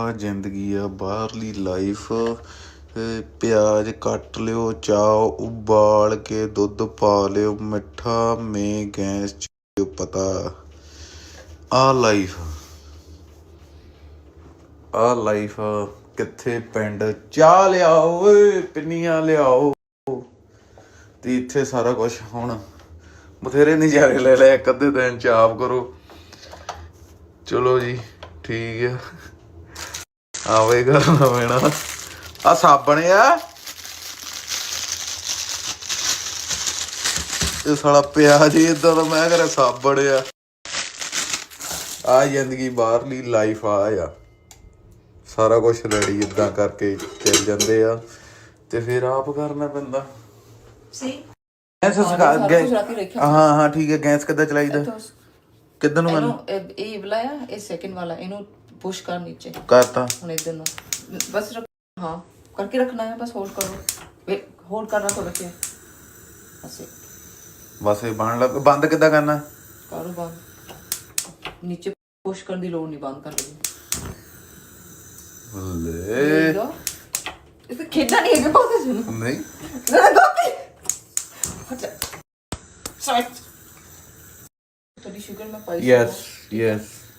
ਆ ਜ਼ਿੰਦਗੀ ਆ, ਬਾਹਰਲੀ ਲਾਈਫ ਪਿਆਜ਼ ਕੱਟ ਲਿਓ, ਚਾਹ ਉਬਾਲ ਕੇ ਦੁੱਧ ਪਾ ਲਿਓ, ਮਿੱਠਾ ਮੇ ਗੈਸ ਚ ਪਤਾ। ਆ ਲਾਈਫ ਆ ਲਾਈਫ ਕਿੱਥੇ ਪਿੰਡ ਚਾਹ ਲਿਆਓ, ਓਏ, ਪਿੰਨੀਆਂ ਲਿਆਓ। ਤੇ ਇੱਥੇ ਸਾਰਾ ਕੁਝ ਹੁਣ ਬਥੇਰੇ ਨਜ਼ਾਰੇ ਲੈ ਲੈ ਇੱਕ ਅੱਧੇ ਦਿਨ ਚ ਆਪ ਕਰੋ। ਚਲੋ ਜੀ, ਠੀਕ ਆ। ਆਵੇਗਾ ਮੈਣਾ ਆ ਸਾਬਣ ਆ ਇਹ ਸਾਲਾ ਪਿਆਜ ਇਦਾਂ ਦਾ ਮੈਂ ਕਰਿਆ ਸਾਬਣ ਆ ਆ ਜ਼ਿੰਦਗੀ ਬਾਹਰਲੀ ਲਾਈਫ ਆ ਆ। ਸਾਰਾ ਕੁਝ ਰੈਡੀ ਇਦਾਂ ਕਰਕੇ ਚੱਲ ਜਾਂਦੇ ਆ। ਤੇ ਫਿਰ ਆਪ ਕਰਨਾ ਪੈਂਦਾ। See? ਗੈਸ ਸਕਾ ਗੈਸ ਹਾਂ ਹਾਂ ਠੀਕ ਹੈ। ਗੈਸ ਕਿੱਦਾਂ ਚਲਾਈਦਾ? ਕਿੱਦਾਂ ਨੂੰ ਇਹਨੂੰ ਮੈਂ ਇਹ ਇਹ ਵਾਲਾ ਆ ਇਹ ਸੈਕਿੰਡ ਵਾਲਾ। ਇਹਨੂੰ ਪੁਸ਼ ਕਰ ਨੀਚੇ ਕਰਤਾ ਹੁਣ ਇਧਰ ਨੂੰ ਬਸ ਰੱਖ ਹਾਂ करके रखना है बस होल्ड करो वे होल्ड करना तो रखे ऐसे ਬਸ ਇਹ ਬਣ ਲੱਗ ਬੰਦ ਕਿੱਦਾਂ ਕਰਨਾ करो बंद नीचे पुश करने की लोड़ नहीं बंद कर लगी ਲੈ इसे खेलना नहीं है क्या बात है सुनो ਨਹੀਂ जरा गोपी अच्छा साइड थोड़ी शुगर में पाई ਯੈਸ ਯੈਸ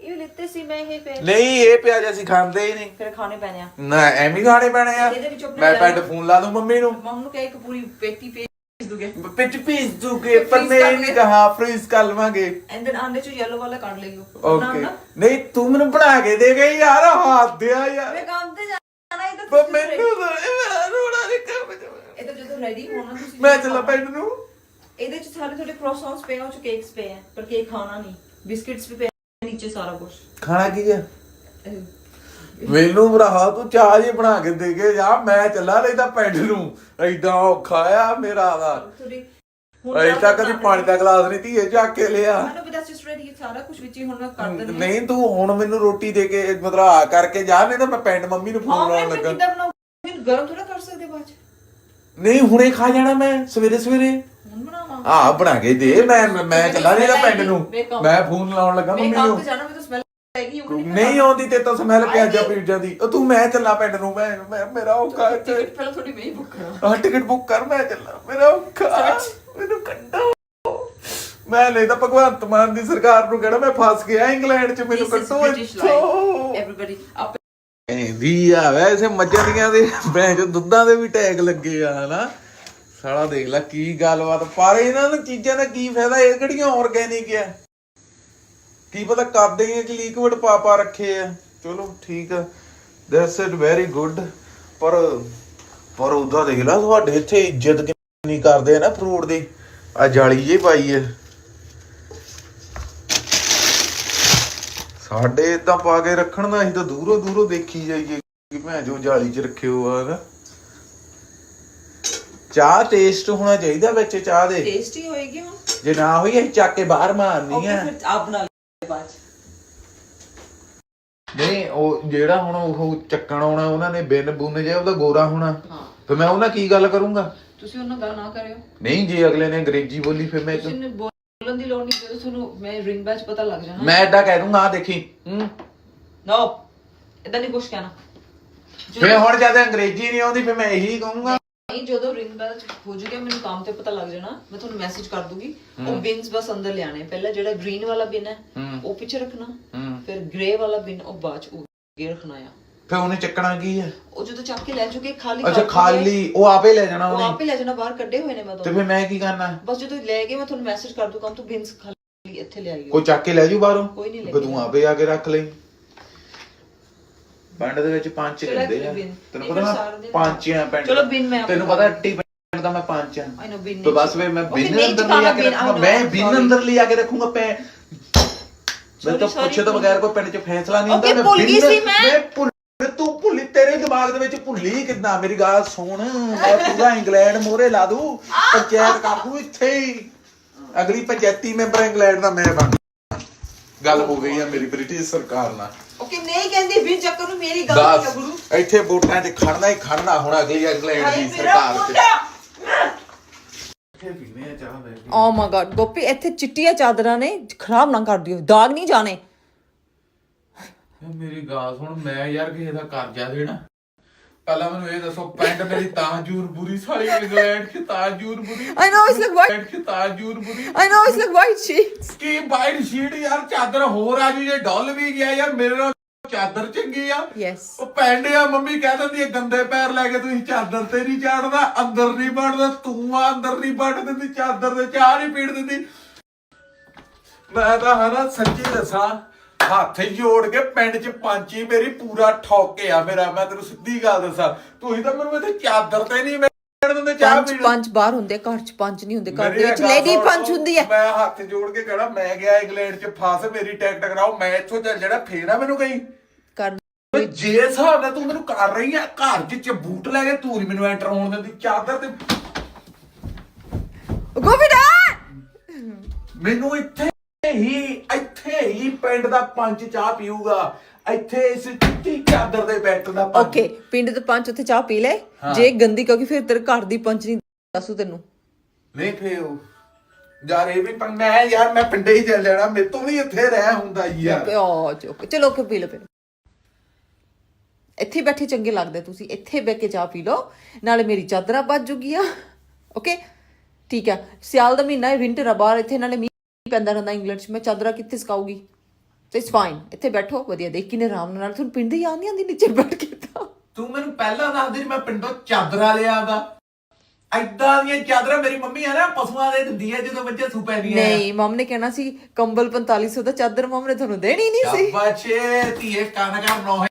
ਇਹ ਲਿੱਤੇ ਸੀ ਮੈਂ ਇਹ ਫਿਰ। ਨਹੀਂ ਇਹ ਪਿਆਜ਼ ਅਸੀਂ ਖਾਂਦੇ ਹੀ ਨਹੀਂ। ਫਿਰ ਖਾਣੇ ਪੈਣੇ ਆ। ਨਾ ਐਵੇਂ ਹੀ ਖਾਣੇ ਪੈਣੇ ਆ। ਇਹਦੇ ਵਿੱਚ ਆਪਣੇ ਮੈਂ ਪੈਡ ਫੋਨ ਲਾ ਦੂੰ ਮੰਮੀ ਨੂੰ। ਮੰਮ ਨੂੰ ਕਹੇ ਇੱਕ ਪੂਰੀ ਪੇਟੀ ਭੇਜ ਦੂਗੇ। ਪਿੱਛ ਪੀਸ ਦੂਗੇ ਪਰ freeze ਨਹੀਂ ਕਰ ਨਹੀਂ ਕੇ। ਕਹਾ ਫ੍ਰੀਜ਼ ਕਰ ਲਵਾਂਗੇ। ਐਂਡ ਦੈਨ ਆਂਡੇ ਚ ਯੈਲੋ ਵਾਲਾ ਕੱਢ ਲਈਓ। ਓਕੇ ਨਹੀਂ ਤੂੰ ਮੈਨੂੰ ਬਣਾ ਕੇ ਦੇ ਗਈ ਯਾਰ ਹੱਥ ਦਿਆ ਯਾਰ। ਮੈਂ ਕੰਮ ਤੇ ਜਾਣਾ ਇਹ ਤਾਂ ਪਰ ਤੁਸੀਂ ਮੈਨੂੰ ਤਾਂ ਇਹ ਮੇਰਾ ਰੋਣਾ ਨਹੀਂ ਕਰ ਇਹ ਤਾਂ ਜਦੋਂ ਰੈਡੀ ਹੋਣਾ ਤੁਸੀਂ ਮੈਂ ਚੱਲਾਂ ਪਿੰਡ ਨੂੰ। ਇਹਦੇ ਚ ਸਾਰੇ ਤੁਹਾਡੇ ਕ੍ਰੋਸਾਂਸ ਪਏ ਆ ਉਹ ਚ ਕੇਕਸ ਪਏ ਆ ਪਰ ਕੇਕ ਖਾਣਾ ਨਹੀਂ। ਬਿਸਕਿਟਸ ਵੀ ਪਏ ਆ ਨੀਚੇ ਸਾਰਾ ਕੁਝ ਖਾਣਾ ਕੀ ਹੈ ਮੈਨੂੰ ਭਰਾ ਤੂੰ ਚਾਹ ਜੀ ਬਣਾ ਕੇ ਦੇ ਕੇ ਜਾ ਮੈਂ ਚੱਲਾ ਨਹੀਂ ਤਾਂ ਪਿੰਡ ਨੂੰ। ਐਡਾ ਔਖਾ ਆ ਮੇਰਾ ਦਾ ਥੋੜੀ ਅਜੇ ਤੱਕ ਕਦੀ ਪਾਣੀ ਦਾ ਗਲਾਸ ਨਹੀਂ ਧੀਏ ਚੱਕ ਕੇ ਲਿਆ। ਮੈਨੂੰ ਵੀ ਦੱਸ ਰੈਡੀ ਸਾਰਾ ਕੁਝ ਵਿੱਚ ਹੀ ਹੁਣ ਮੈਂ ਕਰ ਦਿੰਦੀ ਨਹੀਂ ਤੂੰ ਹੁਣ ਮੈਨੂੰ ਰੋਟੀ ਦੇ ਕੇ ਮਤਲਬ ਆ ਕਰਕੇ ਜਾ ਨਹੀਂ ਤਾਂ ਮੈਂ ਪਿੰਡ ਮੰਮੀ ਨੂੰ ਫੋਨ ਲਾਉਣ ਲੱਗਾ। ਕਿੱਦਾਂ ਗਰਮ ਥੋੜਾ ਕਰ ਸਕਦੇ ਬਾਅਦ ਚ। ਨਹੀਂ ਹੁਣੇ ਖਾ ਜਾਣਾ ਮੈਂ ਸਵੇਰੇ ਸਵੇਰੇ ਆ ਬਣਾ ਕੇ ਦੇ ਮੈਂ ਮੈਂ- ਚੱਲਾ ਨਹੀਂ ਤਾਂ ਪਿੰਡ ਨੂੰ। ਮੈਂ ਫੋਨ ਲਾਉਣ ਲੱਗਾ ਮੈਂ ਮੰਮੀ ਨੂੰ। ਜਾਣਾ ਮੈਂ ਤਾਂ ਸਮੈਲ ਆਏਗੀ ਨਹੀਂ ਆਉਂਦੀ ਤੇ ਤਾਂ ਸਮੈਲ ਪਿਆਜ਼ਾ ਪੀਜ਼ਾ ਦੀ। ਉਹ ਤੂੰ ਮੈਂ ਚੱਲਾ ਪਿੰਡ ਨੂੰ ਮੈਂ ਮੈਂ- ਮੇਰਾ ਔਖਾ ਇੱਥੇ। ਪਹਿਲਾਂ ਥੋੜੀ ਮੈਂ ਹੀ ਬੁੱਕ ਕਰਾਂ। ਆ ਟਿਕਟ ਬੁੱਕ ਕਰ ਮੈਂ ਚੱਲਾ। ਮੇਰਾ ਔਖਾ। ਮੈਨੂੰ ਕੱਢੋ। ਮੈਂ ਨਹੀਂ ਤਾਂ ਭਗਵੰਤ ਮਾਨ ਦੀ ਸਰਕਾਰ ਨੂੰ ਕਹਿਣਾ ਮੈਂ ਫਸ ਗਿਆ ਇੰਗਲੈਂਡ 'ਚ ਮੈਨੂੰ ਕੱਢੋ ਇੱਥੋਂ। ਐਵਰੀਬਾਡੀ ਕਹਿੰਦੀ ਆ ਵੈਸੇ ਮੱਝਾਂ ਦੀਆਂ ਦੇ ਬੈਂ ਚ ਦੁੱਧਾਂ ਦੇ ਵੀ ਟੈਗ ਲੱਗੇ ਆ ਹਨਾ? ਸਾਲਾ ਦੇਖ ਲੈ ਕੀ ਗੱਲਬਾਤ, ਪਰ ਇਹਨਾਂ ਨੂੰ ਚੀਜ਼ਾਂ ਦਾ ਕੀ ਫਾਇਦਾ, ਇਹ ਕਿਹੜੀਆਂ ਆਰਗੈਨਿਕ ਆ? ਕੀ ਪਤਾ ਕਰਦੇ ਹੀ ਕਿ ਲਿਕਵਿਡ ਪਾ ਪਾ ਰੱਖੇ ਆ। ਚਲੋ ਠੀਕ ਆ ਦੈਟਸ ਇਟ ਵੈਰੀ ਗੁੱਡ ਪਰ ਪਰ ਉਹਦਾ ਦੇਖ ਲੈ, ਤੁਹਾਡੇ ਇੱਥੇ ਇੱਜ਼ਤ ਕਿੰਨੀ ਕਰਦੇ ਆ ਨਾ ਫਰੂਟ ਦੀ। ਆ ਜਾਲੀ ਜੇ ਪਾਈ ਹੈ ਸਾਡੇ ਇਦਾਂ ਪਾ ਕੇ ਰੱਖਣ ਦਾ ਅਸੀਂ ਤਾਂ ਦੂਰੋਂ ਦੂਰੋਂ ਦੇਖੀ ਜਾਈਏ ਕਿ ਭੈਣ ਜੋ ਜਾਲੀ 'ਚ ਰੱਖੇ ਹੋਆ ਨਾ। ਚਾਹ ਟੇਸਟ ਹੋਣਾ ਚਾਹੀਦਾ ਵਿੱਚ ਚਾਹ ਦੇ। ਟੇਸਟੀ ਹੋਏਗੀ ਹੁਣ। ਜੇ ਨਾ ਹੋਈ ਅਸੀਂ ਚੱਕ ਕੇ ਬਾਹਰ ਮਾਰਨੀ ਓਕੇ ਆ। ਫਿਰ ਆਪ ਬਣਾ ਲੈ ਬਾਅਦ ਚ। ਨਹੀਂ ਉਹ ਜਿਹੜਾ ਹੁਣ ਉਹ ਚੱਕਣ ਆਉਣਾ ਉਹਨਾਂ ਨੇ ਬਿਨ ਬੁੰਨ ਜੇ ਉਹਦਾ ਗੋਰਾ ਹੋਣਾ। ਹਾਂ। ਫਿਰ ਮੈਂ ਉਹਨਾਂ ਕੀ ਗੱਲ ਕਰੂੰਗਾ? ਤੁਸੀਂ ਉਹਨਾਂ ਗੱਲ ਨਾ ਕਰਿਓ। ਨਹੀਂ ਜੇ ਅਗਲੇ ਨੇ ਅੰਗਰੇਜ਼ੀ ਬੋਲੀ ਫਿਰ ਮੈਂ ਤੁਸੀਂ ਨੂੰ ਬੋਲਣ ਦੀ ਲੋੜ ਨਹੀਂ ਜਦੋਂ ਤੁਹਾਨੂੰ ਮੈਂ ਰਿੰਗ ਬੈਚ ਪਤਾ ਲੱਗ ਜਾਣਾ। ਮੈਂ ਏਦਾਂ ਕਹਿ ਦੂੰਗਾ ਆ ਦੇਖੀ। ਹੂੰ। ਨੋ ਇਦਾਂ ਨਹੀਂ ਕੁਛ ਕਹਿਣਾ। ਫਿਰ ਹੁਣ ਜਦ ਅੰਗਰੇਜ਼ੀ ਨਹੀਂ ਆਉਂਦੀ ਫਿਰ ਮੈਂ ਇਹੀ ਕਹੂੰਗਾ। ਨਹੀਂ ਜਦੋਂ ਰਿੰਗ ਬੈਚ ਹੋ ਜੂਗਾ ਮੈਨੂੰ ਕੰਮ ਤੇ ਪਤਾ ਲੱਗ ਜਾਣਾ ਮੈਂ ਤੁਹਾਨੂੰ ਮੈਸੇਜ ਕਰ ਦੂੰਗੀ ਉਹ ਬਿਨਸ ਬਸ ਅੰਦਰ ਲਿਆਣੇ ਪਹਿਲਾਂ ਜਿਹੜਾ ਗ੍ਰੀਨ ਵਾਲਾ ਬਿਨ ਹੈ ਉਹ ਪਿੱਛੇ ਰੱਖਣਾ ਫਿਰ ਗ੍ਰੇ ਵਾਲਾ ਬਿਨ ਉਹ ਬਾਅਦ ਚ ਉਹ ਅੱਗੇ ਰੱਖਣਾ ਆ। ਫਿਰ ਉਹਨੇ ਚੱਕਣਾ ਕੀ ਹੈ ਉਹ ਜਦੋਂ ਚੱਕ ਕੇ ਲੈ ਜੂਗੇ ਖਾਲੀ ਅੱਛਾ ਕਰ ਦੂੰਗੇ, ਖਾਲੀ ਉਹ ਆਪੇ ਲੈ ਜਾਣਾ ਉਹ ਉਹਨੇ ਆਪੇ ਲੈ ਜਾਣਾ ਬਾਹਰ ਕੱਢੇ ਹੋਏ ਨੇ ਮੈਂ ਤੇ ਤੁਹਾਨੂੰ ਫਿਰ ਮੈਂ ਕੀ ਕਰਨਾ? ਬਸ ਜਦੋਂ ਲੈ ਗਏ ਮੈਂ ਤੁਹਾਨੂੰ ਮੈਸੇਜ ਕਰ ਦੂੰਗਾ ਤੂੰ ਬਿਨਸ ਖਾਲੀ ਇੱਥੇ ਲੈ ਆਈਓ ਕੋਈ ਚੱਕ ਕੇ ਲੈ ਜੂ ਬਾਹਰੋਂ? ਕੋਈ ਨਹੀਂ ਲੈ ਕਿ ਤੂੰ ਆਪੇ ਆ ਕੇ ਰੱਖ ਲਈ। ਪਿੰਡ ਦੇ ਵਿੱਚ ਪੰਜ ਚਲੋ ਰਹਿੰਦੇ ਆ। ਬਿਨ। ਤੈਨੂੰ ਪਤਾ ਨਾ ਸਾਰਾ ਆ ਪਿੰਡ ਚਲੋ ਬਿਨ ਮੈਂ ਤੈਨੂੰ ਪਤਾ ਅੱਟੀ ਪਿੰਡ ਦਾ ਮੈਂ ਪੰਜ ਆ। ਬਿਨ ਤੇ ਬਸ ਵੇ ਮੈਂ ਬਿਨ ਨਹੀਂ ਅੰਦਰ ਲਿਆ ਕੇ I ਰੱਖੂੰਗਾ। know, ਮੈਂ ਬਿਨ sorry. ਅੰਦਰ ਲਿਆ ਕੇ ਰੱਖੂੰਗਾ ਪੈ ਮੈਂ Sorry, ਤਾਂ sorry, ਪੁੱਛੇ ਤੋਂ ਭੁੱਲ ਬਗੈਰ ਕੋਈ ਪਿੰਡ 'ਚ ਫੈਸਲਾ ਨਹੀਂ ਹੁੰਦਾ। ਭੁੱਲ ਗਈ ਸੀ ਮੈਂ। ਮੈਂ ਭੁੱਲ ਦਿਮਾਗ ਦੇ ਵਿੱਚ ਭੁੱਲੀ ਕਿੱਦਾਂ? ਮੇਰੀ ਗੱਲ ਸੁਣ। ਮੈਂ ਪੂਰਾ ਇੰਗਲੈਂਡ ਮੋਰੇ ਲਾ ਦੂੰ। ਪੰਚਾਇਤ ਕਰ ਦੂੰ ਇੱਥੇ ਹੀ। ਅਗਲੀ ਪੰਚਾਇਤੀ ਮੈਂਬਰ ਇੰਗਲੈਂਡ ਦਾ ਮੈਂ ਬਣ ਗੱਲ ਹੋ ਗਈ ਆ ਮੇਰੀ ਬ੍ਰਿਟਿਸ਼ ਸਰਕਾਰ ਨਾਲ। ਓਕੇ ਨਹੀਂ ਕਹਿੰਦੀ ਵੀ ਚੱਕਰ ਨੂੰ ਮੇਰੀ ਗੱਲ ਨਹੀਂ ਆ ਗੁਰੂ। ਦੱਸ ਇੱਥੇ ਵੋਟਾਂ 'ਚ ਖੜਨਾ ਹੀ ਖੜਨਾ ਹੁਣ ਅਗਲੀ ਇੰਗਲੈਂਡ ਦੀ ਸਰਕਾਰ 'ਚ। ਓ ਮਾਈ ਗॉड ਗੋਪੀ ਇੱਥੇ ਚਿੱਟੀਆਂ ਚਾਦਰਾਂ ਨੇ ਖਰਾਬ ਨਾ ਕਰ ਦਿਓ ਦਾਗ ਨਹੀਂ ਜਾਣੇ। ਮੇਰੀ ਗੱਲ ਸੁਣ ਮੈਂ ਯਾਰ ਕਿਸੇ ਦਾ ਕਰਜ਼ਾ ਦੇਣਾ। ਪਹਿਲਾਂ ਮੈਨੂੰ ਇਹ ਦੱਸੋ ਪੈਂਟ ਮੇਰੀ ਤਾਜੂਰ ਬੁਰੀ ਸਾਲੀ ਇੰਗਲੈਂਡ ਕਿ ਤਾਜੂਰ ਬੁਰੀ? I know, it's like white. England ਕਿ ਤਾਜੂਰ ਬੁਰੀ? I know it's like white sheets. ਕੀ ਵਾਈਟ ਸ਼ੀਟ ਯਾਰ ਚਾਦਰ ਹੋਰ ਆ ਜੂ ਜੇ ਡੁੱਲ ਵੀ ਗਿਆ ਯਾਰ ਮੇਰੇ ਨਾਲ ਚਾਦਰ ਚੰਗੀ ਆ। Yes. ਉਹ ਪੈਂਟ ਆ ਮੰਮੀ ਕਹਿ ਦਿੰਦੀ ਆ ਗੰਦੇ ਪੈਰ ਲੈ ਕੇ ਤੁਸੀਂ ਚਾਦਰ ਤੇ ਨਹੀਂ ਚਾੜਦਾ ਅੰਦਰ ਨਹੀਂ ਵੜਦਾ ਤੂੰ ਆ ਅੰਦਰ ਨਹੀਂ ਵੜ ਦਿੰਦੀ ਚਾਦਰ ਤੇ ਚਾਹ ਨਹੀਂ ਪੀੜ ਦਿੰਦੀ। ਮੈਂ ਤਾਂ ਹਨਾ ਸੱਚੀ ਦੱਸਾਂ ਹੱਥ ਜੋੜ ਕੇ ਪਿੰਡ 'ਚ ਪੰਚੀ ਮੇਰੀ ਪੂਰਾ ਠੋਕਿਆ ਮੇਰਾ ਮੈਂ ਤੈਨੂੰ ਸਿੱਧੀ ਗੱਲ ਦੱਸਾਂ। ਤੁਸੀਂ ਤਾਂ ਮੈਨੂੰ ਇੱਥੇ ਚਾਦਰ ਤੇ ਨਹੀਂ ਦਿੰਦੇ ਚਾਹ ਪੰਜ ਪੀਣ ਪੰਜ ਬਾਹਰ ਹੁੰਦੇ ਘਰ ਚ ਪੰਜ ਨਹੀਂ ਹੁੰਦੇ ਘਰ ਦੇ ਵਿੱਚ ਲੇਡੀ ਪੰਜ ਹੁੰਦੀ ਹੈ। ਮੈਂ ਹੱਥ ਜੋੜ ਕੇ ਕਹਣਾ ਮੈਂ ਗਿਆ ਇੰਗਲੈਂਡ 'ਚ ਫਸ ਮੇਰੀ ਟਿਕਟ ਕਰਾਓ ਮੈਂ ਇੱਥੋਂ ਚੱਲ ਜਿਹੜਾ ਫੇਰ ਆ ਮੈਨੂੰ ਕਹੀਂ। ਕਰ ਓਏ ਜੇ ਹਿਸਾਬ ਨਾਲ ਤੂੰ ਮੈਨੂੰ ਕਰ ਰਹੀ ਆ ਘਰ 'ਚ ਚਬੂਟ ਲੈ ਕੇ ਤੂੰ ਨੀ ਮੈਨੂੰ ਐਂਟਰ ਹੋਣ ਦਿੰਦੀ ਚਾਦਰ ਤੇ ਗੋਪੀ ਦਾ! ਮੈਨੂੰ ਇੱਥੇ ਹੀ ਇੱਥੇ ਹੀ ਪਿੰਡ ਦਾ ਪੰਚ ਚਾਹ ਪੀਊਗਾ। ਇੱਥੇ ਇਸ ਚਿੱਟੀ ਚਾਦਰ ਦੇ ਬੈੱਡ ਦਾ ਪੰਚ ਓਕੇ ਪਿੰਡ ਦੇ ਪੰਜ ਉੱਥੇ ਚਾਹ ਪੀ ਲੈ। ਹਾਂ। ਜੇ ਗੰਦੀ ਕਿਉਂਕਿ ਫਿਰ ਤੇਰੇ ਘਰ ਦੀ ਪੰਚ ਨਹੀਂ ਦੱਸੂ ਤੈਨੂੰ। ਨਹੀਂ ਫੇ ਉਹ। ਯਾਰ ਇਹ ਵੀ ਪੰਗ ਮੈਂ ਯਾਰ ਮੈਂ ਪਿੰਡੇ ਹੀ ਚੱਲ ਜਾਣਾ। ਮੇਰੇ ਤੋਂ ਨਹੀਂ ਇੱਥੇ ਰਹਿ ਹੁੰਦਾ ਯਾਰ। ਓ ਚੁੱਕ ਚਲੋ ਕਿ ਪੀ ਲਓ ਫਿਰ। ਇੱਥੇ ਬੈਠੇ ਚੰਗੇ ਲੱਗਦੇ ਤੁਸੀਂ। ਇੱਥੇ ਬਹਿ ਕੇ ਚਾਹ ਪੀ ਲਓ। ਨਾਲੇ ਮੇਰੀ ਚਾਦਰਾਂ ਬਚ ਜੂਗੀਆਂ। ਓਕੇ? ਠੀਕ ਆ। ਸਿਆਲ ਦਾ ਮਹੀਨਾ ਹੈ ਵਿੰਟਰ ਆ ਬਾਹਰ ਇੱਥੇ ਨਾਲੇ ਮੀਂਹ ਪੈਂਦਾ ਰਹਿੰਦਾ ਇੰਗਲੈਂਡ 'ਚ। ਮੈਂ ਚਾਦਰਾਂ ਕਿੱਥੇ ਸੁਕਾਊਗੀ? ਤੇ ਇਟਸ ਫਾਈਨ ਇੱਥੇ ਬੈਠੋ ਵਧੀਆ ਦੇਖ ਕਿਨੇ ਆਰਾਮ ਨਾਲ। ਤੁਹਾਨੂੰ ਪਿੰਡ ਦੀ ਯਾਦ ਨਹੀਂ ਆਉਂਦੀ ਨੀਚੇ ਬੈਠ ਕੇ ਤਾਂ? ਤੂੰ ਮੈਨੂੰ ਪਹਿਲਾਂ ਦੱਸ ਦੇ ਮੈਂ ਪਿੰਡੋਂ ਚਾਦਰਾਂ ਲਿਆਦਾ ਐਦਾਂ ਦੀਆਂ ਚਾਦਰਾਂ ਮੇਰੀ ਮੰਮੀ ਆ ਨਾ ਪਸ਼ੂਆਂ ਦੇ ਦਿੰਦੀ ਆ ਜਦੋਂ ਬੱਚੇ ਸੂ ਪੈਂਦੀਆਂ ਨਹੀਂ ਮਮ ਨੇ ਕਹਿਣਾ ਸੀ ਕੰਬਲ 4500 ਦਾ ਚਾਦਰ ਮਮ ਨੇ ਤੁਹਾਨੂੰ ਦੇਣੀ ਨਹੀਂ ਸੀ। ਬੱਚੇ ਧੀਏ ਕੰਨ ਕਰ ਨੋਹੇ।